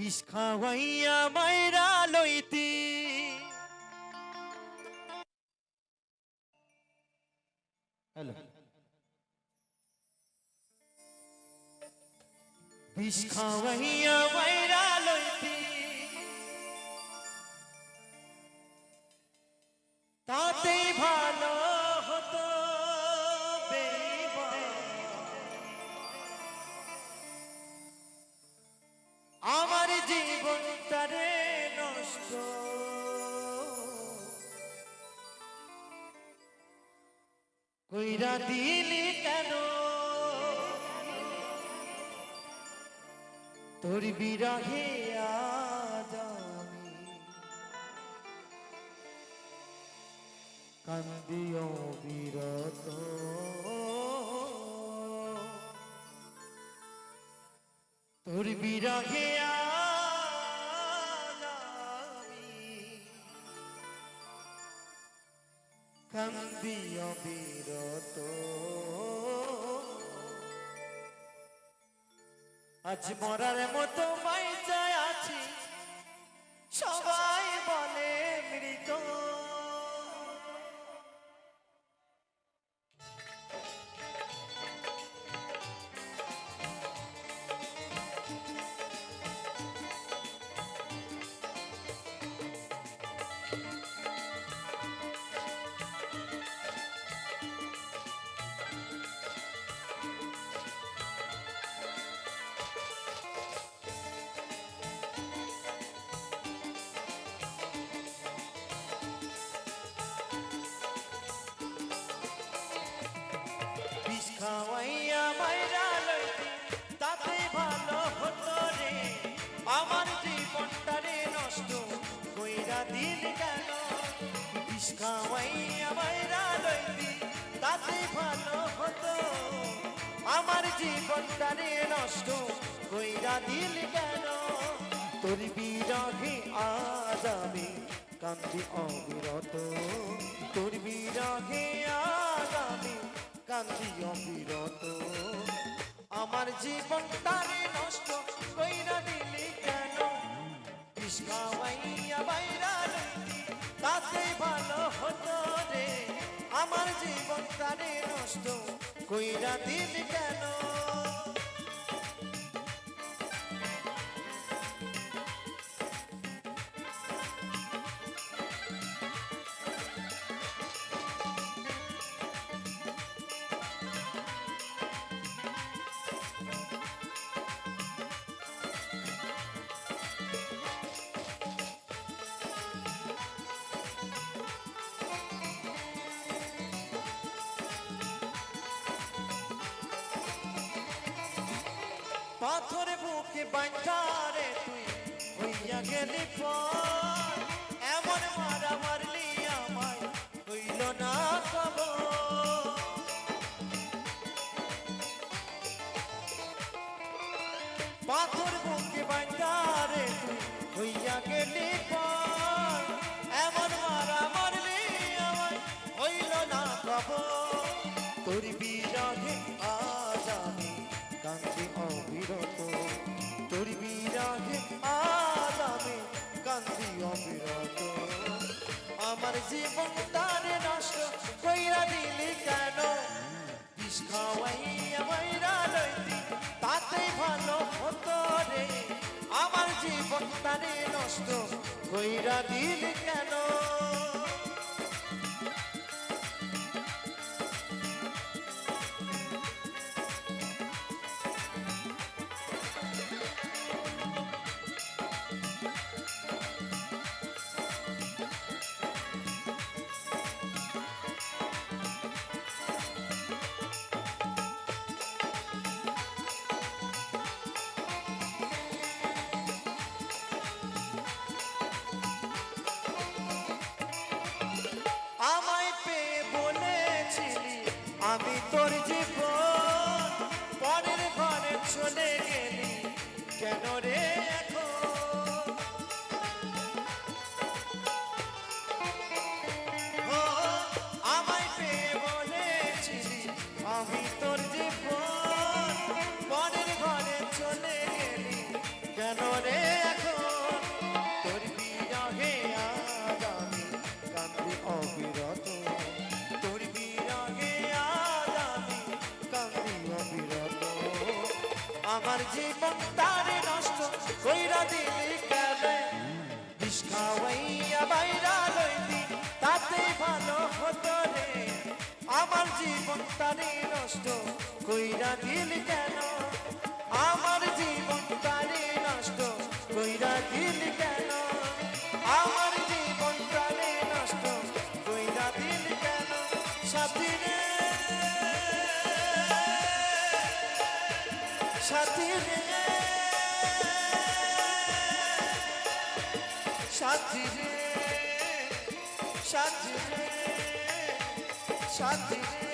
বিষ খাওয়াইয়া মাইরা লইতি। হ্যালো। বিষ খাওয়াইয়া মাইরা কইরা দিলি কেন? তোর বিরহে আমি কান্দিও বিরত তোর বিরহে বিরত। আজ মরার মতো মাইচায় আছি। সবাই বলে বিষ খাওয়াইয়া তাতে আমার নষ্ট কইরা দিল কেন? তোর বিরহে আজ আমি কান্দি অবিরত। তোর বিরহে আজ আমি কান্দি অবিরত। আমার জীবনটা আমার জীবনটা তারে নষ্ট কইরা দিল কেন? পাথরে বুকে বাঁচারে তুই হইয়া গেলি পর। এমন মারা মারলি আমায়, হইল না খবর। পাথর বুকে বাঁচারে তুই হইয়া গেলি পর। জীবন তারে নষ্ট কইরা দিলি কেন? বিষ খাওয়াইয়া মাইরা তাতে ভালো হতো রে। আমার জীবন তারে নষ্ট কইরা দিলি কেন? গেলি কেন রে আমার জীবন তারে নষ্ট কইরা দিলি বাইরা লইতি তাতে ভালো হতো রে। আমার জীবন তারে নষ্ট কইরা দিলি কেন? আমার সাথী রে। সাথী রে। সাথী রে। সাথী রে।